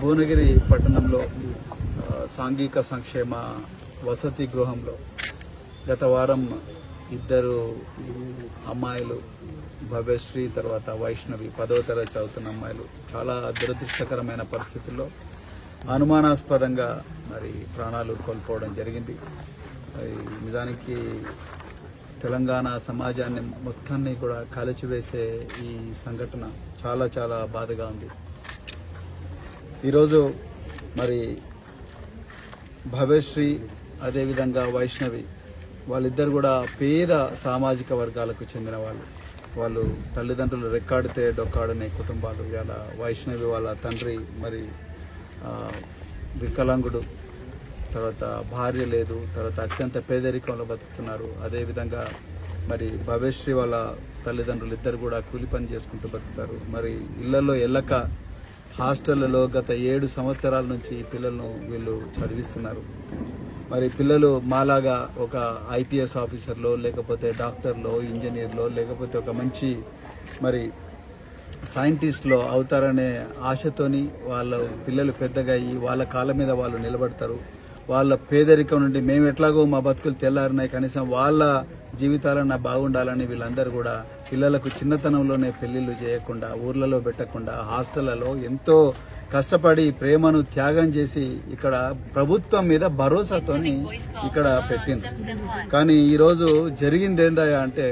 భువనగిరి పట్టణంలో సాంఘిక సంక్షేమ వసతి గృహంలో గత వారం ఇద్దరు అమ్మాయిలు భవ్యశ్రీ తర్వాత వైష్ణవి పదవ తరగతి చదువుతున్న అమ్మాయిలు చాలా దురదృష్టకరమైన పరిస్థితుల్లో అనుమానాస్పదంగా మరి ప్రాణాలు కోల్పోవడం జరిగింది. నిజానికి తెలంగాణ సమాజాన్ని మొత్తాన్ని కూడా కాల్చివేసే ఈ సంఘటన చాలా చాలా బాధగా ఉంది. ఈరోజు మరి భవ్యశ్రీ అదేవిధంగా వైష్ణవి వాళ్ళిద్దరు కూడా పేద సామాజిక వర్గాలకు చెందిన వాళ్ళు. వాళ్ళు తల్లిదండ్రులు రెక్కాడితే డొక్కాడనే కుటుంబాలు. ఇవాళ వైష్ణవి వాళ్ళ తండ్రి మరి వికలాంగుడు. తర్వాత భార్య లేదు. తర్వాత అత్యంత పేదరికంలో బతుకుతున్నారు. అదేవిధంగా మరి భవ్యశ్రీ వాళ్ళ తల్లిదండ్రులు ఇద్దరు కూడా కూలి పని చేసుకుంటూ బతుకుతారు. మరి ఇళ్ళలో ఎల్లక హాస్టళ్ళలో గత ఏడు సంవత్సరాల నుంచి పిల్లలను వీళ్ళు చదివిస్తున్నారు. మరి పిల్లలు మాలాగా ఒక ఐపీఎస్ ఆఫీసర్లో లేకపోతే డాక్టర్లో ఇంజనీర్లో లేకపోతే ఒక మంచి మరి సైంటిస్ట్లో అవుతారనే ఆశతోని వాళ్ళ పిల్లలు పెద్దగా అయ్యి వాళ్ళ కాళ్ళ మీద వాళ్ళు నిలబడతారు. వాళ్ళ పేదరికం నుండి మేము ఎట్లాగో మా బతుకులు తెల్లారినాయి కనీసం వాళ్ళ జీవితాలన్నా బాగుండాలని వీళ్ళందరూ కూడా పిల్లలకు చిన్నతనంలోనే పెళ్ళిళ్ళు చేయకుండా ఊర్లలో పెట్టకుండా హాస్టళ్ళలో ఎంతో కష్టపడి ప్రేమను త్యాగం చేసి ఇక్కడ ప్రభుత్వం మీద భరోసాతోని ఇక్కడ పెట్టింది. కానీ ఈరోజు జరిగింది ఏందా అంటే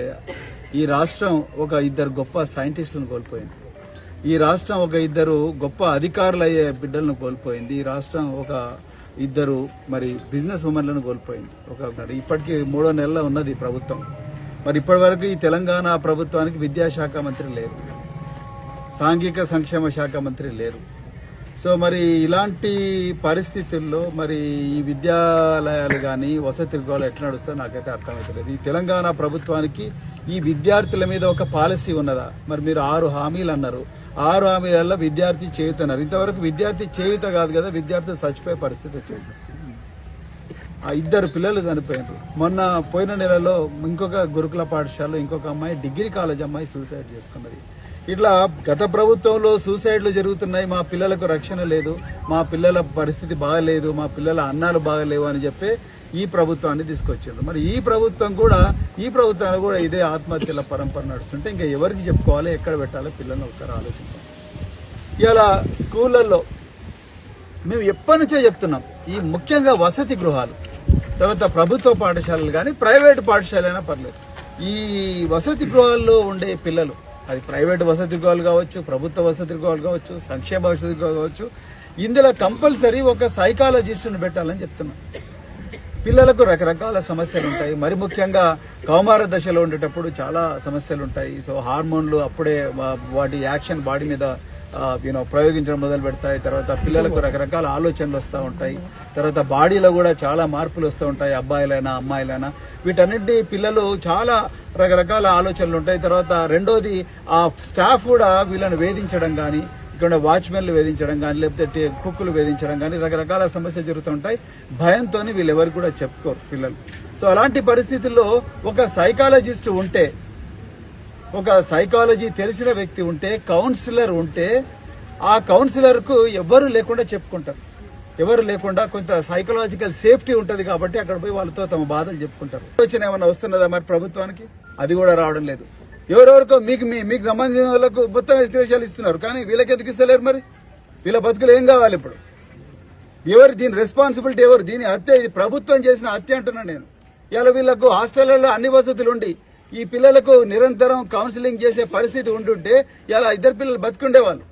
ఈ రాష్ట్రం ఒక ఇద్దరు గొప్ప సైంటిస్టులను కోల్పోయింది. ఈ రాష్ట్రం ఒక ఇద్దరు గొప్ప అధికారులు అయ్యే బిడ్డలను కోల్పోయింది. ఈ రాష్ట్రం ఒక ఇద్దరు మరి బిజినెస్ ఉమెన్లను కోల్పోయింది. ఒక ఇప్పటికీ మూడో నెలల ఉన్నది ప్రభుత్వం. మరి ఇప్పటి వరకు ఈ తెలంగాణ ప్రభుత్వానికి విద్యాశాఖ మంత్రి లేరు. సాంఘిక సంక్షేమ శాఖ మంత్రి లేరు. సో మరి ఇలాంటి పరిస్థితుల్లో మరి ఈ విద్యాలయాలు కానీ వసతి గృహాలు ఎట్లా నడుస్తాయో నాకైతే అర్థమవుతలేదు. ఈ తెలంగాణ ప్రభుత్వానికి ఈ విద్యార్థుల మీద ఒక పాలసీ ఉన్నదా? మరి మీరు ఆరు హామీలు అన్నారు. ఆరు హామీలలో విద్యార్థి చేయుతున్నారు. ఇంతవరకు విద్యార్థి చేయుత కాదు కదా విద్యార్థి చచ్చిపోయే పరిస్థితి వచ్చింది. ఆ ఇద్దరు పిల్లలు చనిపోయారు మొన్న పోయిన నెలలో ఇంకొక గురుకుల పాఠశాలలో ఇంకొక అమ్మాయి డిగ్రీ కాలేజ్ అమ్మాయి సూసైడ్ చేసుకున్నది. ఇట్లా గత ప్రభుత్వంలో సూసైడ్లు జరుగుతున్నాయి మా పిల్లలకు రక్షణ లేదు మా పిల్లల పరిస్థితి బాగలేదు మా పిల్లల అన్నాలు బాగలేవు అని చెప్పి ఈ ప్రభుత్వాన్ని తీసుకొచ్చారు మరి ఈ ప్రభుత్వం కూడా ఈ ప్రభుత్వాన్ని కూడా ఇదే ఆత్మహత్యల పరంపర నడుస్తుంటే ఇంకా ఎవరికి చెప్పుకోవాలి ఎక్కడ పెట్టాలో పిల్లల్ని ఒకసారి ఆలోచించాం ఇలా స్కూళ్ళల్లో మేము ఎప్పటి నుంచే చెప్తున్నాం ఈ ముఖ్యంగా వసతి గృహాలు. తర్వాత ప్రభుత్వ పాఠశాలలు కానీ ప్రైవేట్ పాఠశాల అయినా పర్లేదు. ఈ వసతి గృహాల్లో ఉండే పిల్లలు అది ప్రైవేట్ వసతి గృహాలు కావచ్చు ప్రభుత్వ వసతి గృహాలు కావచ్చు సంక్షేమ వసతి గృహాలు కావచ్చు ఇందులో కంపల్సరీ ఒక సైకాలజిస్టును పెట్టాలని చెప్తున్నాను పిల్లలకు రకరకాల సమస్యలు ఉంటాయి. మరి ముఖ్యంగా కౌమార దశలో ఉండేటప్పుడు చాలా సమస్యలు ఉంటాయి. సో హార్మోన్లు అప్పుడే వా- వాటి యాక్షన్ బాడీ మీద యూనో ప్రయోగించడం మొదలు పెడతాయి. తర్వాత పిల్లలకు రకరకాల ఆలోచనలు వస్తూ ఉంటాయి. తర్వాత బాడీలో కూడా చాలా మార్పులు వస్తూ ఉంటాయి అబ్బాయిలైనా అమ్మాయిలైనా. వీటన్నింటి పిల్లలు చాలా రకరకాల ఆలోచనలు ఉంటాయి. తర్వాత రెండోది ఆ స్టాఫ్ కూడా వీళ్ళని వేధించడం కానీ ఇక్కడ వాచ్మెన్లు వేధించడం కానీ లేకపోతే కుక్కులు వేధించడం కానీ రకరకాల సమస్యలు జరుగుతుంటాయి భయంతో వీళ్ళు ఎవరు కూడా చెప్పుకోరు పిల్లలు. సో అలాంటి పరిస్థితుల్లో ఒక సైకాలజిస్ట్ ఉంటే ఒక సైకాలజీ తెలిసిన వ్యక్తి ఉంటే కౌన్సిలర్ ఉంటే ఆ కౌన్సిలర్కు ఎవరు లేకుండా చెప్పుకుంటారు. ఎవరు లేకుండా కొంత సైకలాజికల్ సేఫ్టీ ఉంటది కాబట్టి అక్కడ పోయి వాళ్ళతో తమ బాధలు చెప్పుకుంటారు. ఆలోచన ఏమైనా వస్తున్నదా మరి ప్రభుత్వానికి? అది కూడా రావడం లేదు. ఎవరెవరికో మీకు మీ- మీకు సంబంధించిన వాళ్ళకు మొత్తం ఎస్టిమేషన్లు ఇస్తున్నారు. కానీ వీళ్ళకి ఎందుకు ఇస్తలేరు మరి? వీళ్ళ బతుకులు ఏం కావాలి ఇప్పుడు? ఎవరు దీని రెస్పాన్సిబిలిటీ ఎవరు? దీని హత్య ఇది ప్రభుత్వం చేసిన హత్య అంటున్నాను నేను. ఇలా వీళ్ళకు హాస్టళ్ళలో అన్ని వసతులు ఉండి ఈ పిల్లలకు నిరంతరం కౌన్సిలింగ్ చేసే పరిస్థితి ఉంటుంటే ఇలా ఇద్దరు పిల్లలు బతుకుండే వాళ్ళు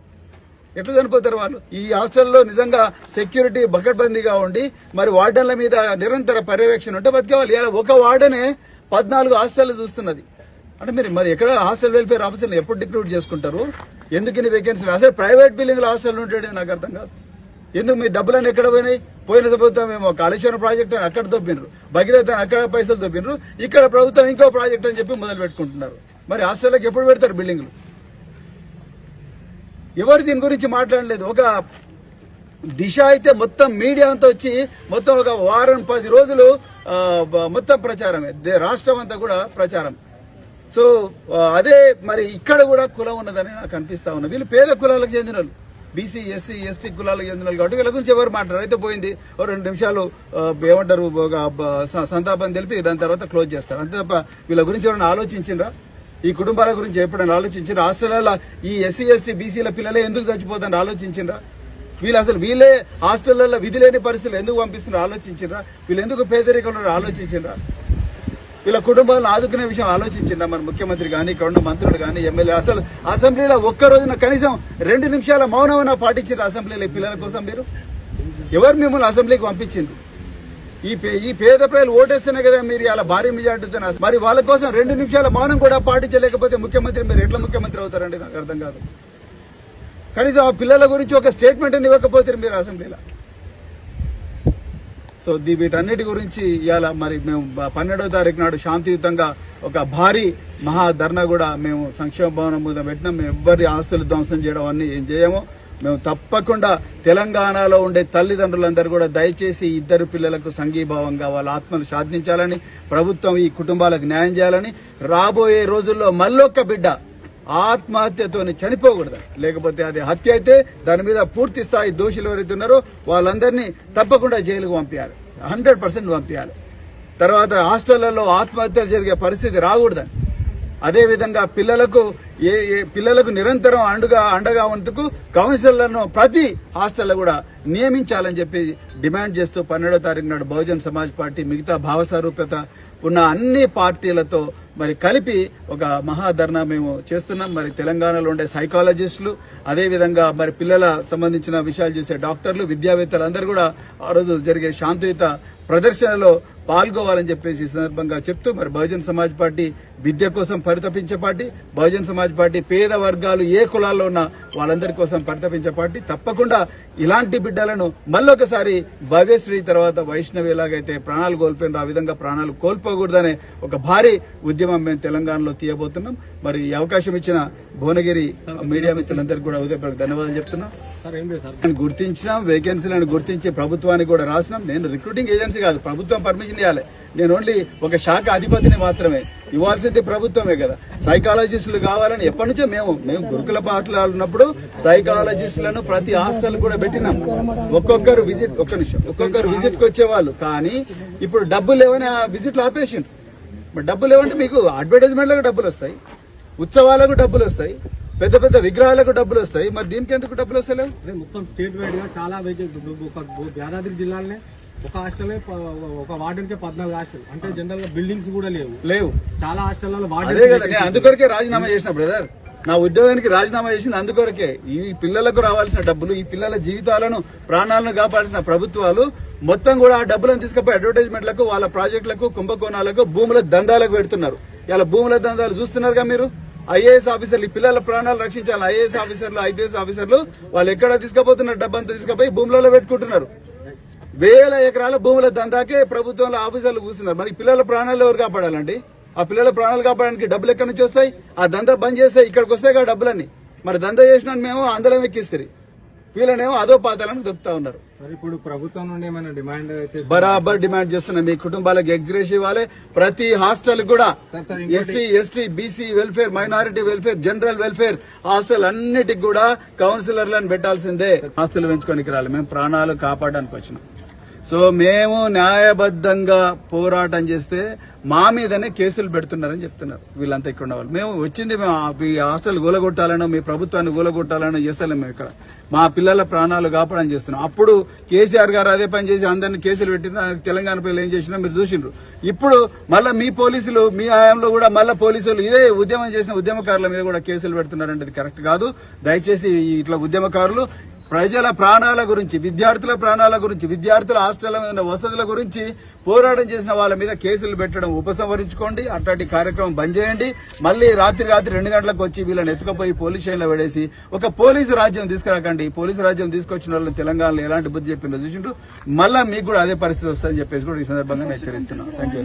ఎట్లా చనిపోతారు వాళ్ళు? ఈ హాస్టల్లో నిజంగా సెక్యూరిటీ బకట్బందీగా ఉండి మరి వార్డన్ల మీద నిరంతర పర్యవేక్షణ ఉంటే బతికేవాళ్ళు. ఇలా ఒక వార్డనే పద్నాలుగు హాస్టల్ చూస్తున్నది. అంటే మీరు మరి ఎక్కడ హాస్టల్ వెల్ఫేర్ ఆఫీసర్లు ఎప్పుడు డిక్లూడ్ చేసుకుంటారు? ఎందుకు ఇన్ని వేకెన్సీలు అసలు ప్రైవేట్ బిల్డింగ్లో హాస్టల్ ఉంటాడని నాకు అర్థం కాదు. ఎందుకు మీ డబ్బులన్నీ ఎక్కడ పోయినాయి? పోయిన ప్రభుత్వం ఏమో కాళేశ్వరం ప్రాజెక్ట్ అని అక్కడ దొబ్బినరు భగీరథ అక్కడ పైసలు దొబ్బినరు ఇక్కడ ప్రభుత్వం ఇంకో ప్రాజెక్ట్ అని చెప్పి మొదలు పెట్టుకుంటున్నారు. మరి హాస్టల్లోకి ఎప్పుడు పెడతారు బిల్డింగ్లు? ఎవరు దీని గురించి మాట్లాడలేదు? ఒక దిశ అయితే మొత్తం మీడియా అంతా వచ్చి మొత్తం ఒక వారం పది రోజులు మొత్తం ప్రచారమే. రాష్ట్రం అంతా కూడా ప్రచారం. సో అదే మరి ఇక్కడ కూడా కులం ఉన్నదని నాకు అనిపిస్తా ఉన్నా వీళ్ళు పేద కులాలకు చెందిన వాళ్ళు బీసీ ఎస్సీ ఎస్టీ కులాలకు చెందిన కాబట్టి వీళ్ళ గురించి ఎవరు మాట్లాడారు. అయితే పోయింది. ఓ రెండు నిమిషాలు ఏమంటారు సంతాపం తెలిపి దాని తర్వాత క్లోజ్ చేస్తారు. అంతే తప్ప వీళ్ళ గురించి ఎవరైనా ఆలోచించిండ్రా ఈ కుటుంబాల గురించి ఎప్పుడైనా ఆలోచించారు హాస్టల్లో ఈ ఎస్సీ ఎస్టీ బీసీల పిల్లలే ఎందుకు చచ్చిపోతారని ఆలోచించిండ్రా వీళ్ళు అసలు వీళ్ళే హాస్టళ్ళలో విధి లేని పరిస్థితులు ఎందుకు పంపిస్తున్నారు ఆలోచించిండ్రా వీళ్ళు ఎందుకు పేదరికంలో ఆలోచించిండ్రా వీళ్ళ కుటుంబాలను ఆదుకునే విషయం ఆలోచించిందా మన ముఖ్యమంత్రి కానీ ఇక్కడ ఉన్న మంత్రులు కానీ ఎమ్మెల్యే? అసలు అసెంబ్లీలో ఒక్క రోజున కనీసం రెండు నిమిషాల మౌనమైనా పాటించారు అసెంబ్లీలో పిల్లల కోసం మీరు? ఎవరు మిమ్మల్ని అసెంబ్లీకి పంపించింది? ఈ పే- ఈ పేద ప్రజలు ఓటేస్తేనే కదా మీరు ఇలా భారీ మెజార్టీతో మరి వాళ్ళ కోసం రెండు నిమిషాల మౌనం కూడా పాటించలేకపోతే ముఖ్యమంత్రి మీరు ఎట్లా ముఖ్యమంత్రి అవుతారండి నాకు అర్థం కాదు. కనీసం ఆ పిల్లల గురించి ఒక స్టేట్మెంట్ అని ఇవ్వకపోతే మీరు అసెంబ్లీలో? సో దీ వీటన్నిటి గురించి ఇవాళ మరి మేము పన్నెండో పన్నెండవ తారీఖు నాడు శాంతియుతంగా ఒక భారీ మహా ధర్నా కూడా మేము సంక్షేమ భవనం మీద పెట్టినాం. మేము ఎవ్వరి ఆస్తులు ధ్వంసం చేయడం అన్ని ఏం చేయము. మేము తప్పకుండా తెలంగాణలో ఉండే తల్లిదండ్రులందరూ కూడా దయచేసి ఇద్దరు పిల్లలకు సంఘీభావంగా వాళ్ళ ఆత్మలు సాధించాలని ప్రభుత్వం ఈ కుటుంబాలకు న్యాయం చేయాలని రాబోయే రోజుల్లో మళ్ళొక్క బిడ్డ ఆత్మహత్యతో చనిపోకూడదు. లేకపోతే అది హత్య అయితే దాని మీద పూర్తి స్థాయి దోషులు ఎవరైతే ఉన్నారో వాళ్ళందరినీ తప్పకుండా జైలుకు పంపించాలి హండ్రెడ్ పర్సెంట్ పంపించాలి తర్వాత హాస్టళ్ళలో ఆత్మహత్యలు జరిగే పరిస్థితి రాకూడదని. అదేవిధంగా పిల్లలకు ఏ ఏ పిల్లలకు నిరంతరం అండుగా అండగా ఉన్నందుకు కౌన్సిలర్లను ప్రతి హాస్టల్లో కూడా నియమించాలని చెప్పి డిమాండ్ చేస్తూ పన్నెండో తారీఖు నాడు బహుజన్ సమాజ్ పార్టీ మిగతా భావసారూప్యత ఉన్న అన్ని పార్టీలతో మరి కలిపి ఒక మహాధర్నా మేము చేస్తున్నాం. మరి తెలంగాణలో ఉండే సైకాలజిస్టులు అదేవిధంగా మరి పిల్లల సంబంధించిన విషయాలు చూసే డాక్టర్లు విద్యావేత్తలు అందరూ కూడా ఆ రోజు జరిగే శాంతియుత ప్రదర్శనలో పాల్గొవాలని చెప్పేసి ఈ సందర్భంగా చెప్తూ మరి బహుజన్ సమాజ్ పార్టీ విద్య కోసం పరితపించే పార్టీ బహుజన్ సమాజ్ పార్టీ పేద వర్గాలు ఏ కులాల్లో ఉన్నా వాళ్ళందరి కోసం పరితపించే పార్టీ. తప్పకుండా ఇలాంటి బిడ్డలను మళ్ళొకసారి భవ్యశ్రీ తర్వాత వైష్ణవి ఎలాగైతే ప్రాణాలు కోల్పోయినారో ఆ విధంగా ప్రాణాలు కోల్పోకూడదనే ఒక భారీ ఉద్యమం మేము తెలంగాణలో తీయబోతున్నాం. మరి ఈ అవకాశం ఇచ్చిన భువనగిరి మీడియా మిత్రులందరికీ కూడా ఉదయపూర్వక ధన్యవాదాలు చెప్తున్నాం. గుర్తించినాం వేకెన్సీలను గుర్తించి ప్రభుత్వానికి కూడా రాసినాం. నేను రిక్రూటింగ్ ఏజెన్సీ కాదు ప్రభుత్వం పర్మిషన్ ఇవ్వాలి నేను ఓన్లీ ఒక శాఖ అధిపతిని మాత్రమే. ఇవ్వాల్సింది ప్రభుత్వమే కదా సైకాలజిస్టులు కావాలని ఎప్పటి నుంచో మేము మేము గురుకుల పాటలు ఆడినప్పుడు సైకాలజిస్టులను ప్రతి హాస్టల్ కూడా పెట్టినాం ఒక్కొక్కరు విజిట్ ఒక్క నిమిషం ఒక్కొక్కరు విజిట్కి వచ్చేవాళ్ళు కానీ ఇప్పుడు డబ్బులు లేవని ఆ విజిట్లు ఆపేసిండ్రు మరి డబ్బులు లేవంటే మీకు అడ్వర్టైజ్మెంట్లకు డబ్బులు వస్తాయి ఉత్సవాలకు డబ్బులు వస్తాయి పెద్ద పెద్ద విగ్రహాలకు డబ్బులు వస్తాయి మరి దీనికి ఎందుకు డబ్బులు వస్తాయి మొత్తం స్టేట్ వైడ్గా చాలా ఒక యాదాద్రి జిల్లాలనే ఒక హాస్టల్ ఒక వార్డెన్కి పద్నాలుగు హాస్టల్. అంటే జనరల్గా బిల్డింగ్స్ కూడా లేవు. లేవు. చాలా హాస్టల్లో వార్డెన్ అందుకొరకే రాజీనామా చేసిన బ్రదర్. నా ఉద్యోగానికి రాజీనామా చేసింది అందుకొరకే. ఈ పిల్లలకు రావాల్సిన డబ్బులు ఈ పిల్లల జీవితాలను ప్రాణాలను కాపాడాల్సిన ప్రభుత్వాలు మొత్తం కూడా ఆ డబ్బులను తీసుకుపోయి అడ్వర్టైజ్మెంట్లకు వాళ్ళ ప్రాజెక్టులకు కుంభకోణాలకు భూముల దందాలకు పెడుతున్నారు. ఇలా భూముల దందాలు చూస్తున్నారుగా మీరు? ఐఏఎస్ ఆఫీసర్లు ఈ పిల్లల ప్రాణాలు రక్షించాలి. ఐఏఎస్ ఆఫీసర్లు ఐపీఎస్ ఆఫీసర్లు వాళ్ళు ఎక్కడ తీసుకుపోతున్నారు డబ్బంతా తీసుకుపోయి భూములలో పెట్టుకుంటున్నారు. వేల ఎకరాల భూముల దందాకే ప్రభుత్వంలో ఆఫీసర్లు కూర్చున్నారు. మరి పిల్లల ప్రాణాలు ఎవరు కాపాడాలండి? ఆ పిల్లల ప్రాణాలు కాపాడడానికి డబ్బులు ఎక్కడి నుంచి వస్తాయి? ఆ దందా బంద్ చేస్తే ఇక్కడికి వస్తాయి కదా డబ్బులన్నీ. మరి దందా చేసిన మేము అందరం ఎక్కిస్తారు వీళ్ళనేమో అదో పాతాలను దొక్కుతా ఉన్నారు. ఇప్పుడు ప్రభుత్వం నుండి ఏమైనా డిమాండ్ బరాబర్ డిమాండ్ చేస్తున్నాం మీ కుటుంబాలకు ఎగ్జిరేష్ ఇవ్వాలి. ప్రతి హాస్టల్ కూడా SC ST BC welfare minority welfare general welfare hostel అన్నిటికి కూడా కౌన్సిలర్లను పెట్టాల్సిందే. ఆస్తులు పెంచుకోనికి రాలి మేము ప్రాణాలు కాపాడడానికి వచ్చినాం. సో మేము న్యాయబద్ధంగా పోరాటం చేస్తే మా మీదనే కేసులు పెడుతున్నారని చెప్తున్నారు వీళ్ళంతా ఇక్కడ ఉన్న వాళ్ళు మేము వచ్చింది మేము ఈ హాస్టల్ గోలగొట్టాలనో మీ ప్రభుత్వాన్ని గోలగొట్టాలనో చేస్తలేము మేము ఇక్కడ. మా పిల్లల ప్రాణాలు కాపాడని చేస్తున్నాం. అప్పుడు కేసీఆర్ గారు అదే పని చేసి అందరిని కేసులు పెట్టిన తెలంగాణ పిల్లలు ఏం చేసినా మీరు చూసిండ్రు. ఇప్పుడు మళ్ళీ మీ పోలీసులు మీ హయాంలో కూడా మళ్ళీ పోలీసులు ఇదే ఉద్యమం చేసిన ఉద్యమకారుల మీద కూడా కేసులు పెడుతున్నారంటే కరెక్ట్ కాదు. దయచేసి ఇట్లా ఉద్యమకారులు ప్రజల ప్రాణాల గురించి విద్యార్థుల ప్రాణాల గురించి విద్యార్థుల హాస్టల్ వసతుల గురించి పోరాటం చేసిన వాళ్ళ మీద కేసులు పెట్టడం ఉపసంహరించుకోండి. అట్లాంటి కార్యక్రమం బంద్ చేయండి. మళ్ళీ రాత్రి రాత్రి రెండు గంటలకు వచ్చి వీళ్ళని ఎత్తుకపోయి పోలీస్ స్టేషన్లో పడేసి ఒక పోలీసు రాజ్యం తీసుకురాకండి. పోలీసు రాజ్యం తీసుకొచ్చిన వాళ్ళు తెలంగాణలో ఎలాంటి బుద్ధి చెప్పిందో చూసిండ్రు. మళ్ళీ మీకు కూడా అదే పరిస్థితి వస్తుందని చెప్పేసి కూడా ఈ సందర్భంగా హెచ్చరిస్తున్నాం థ్యాంక్ యూ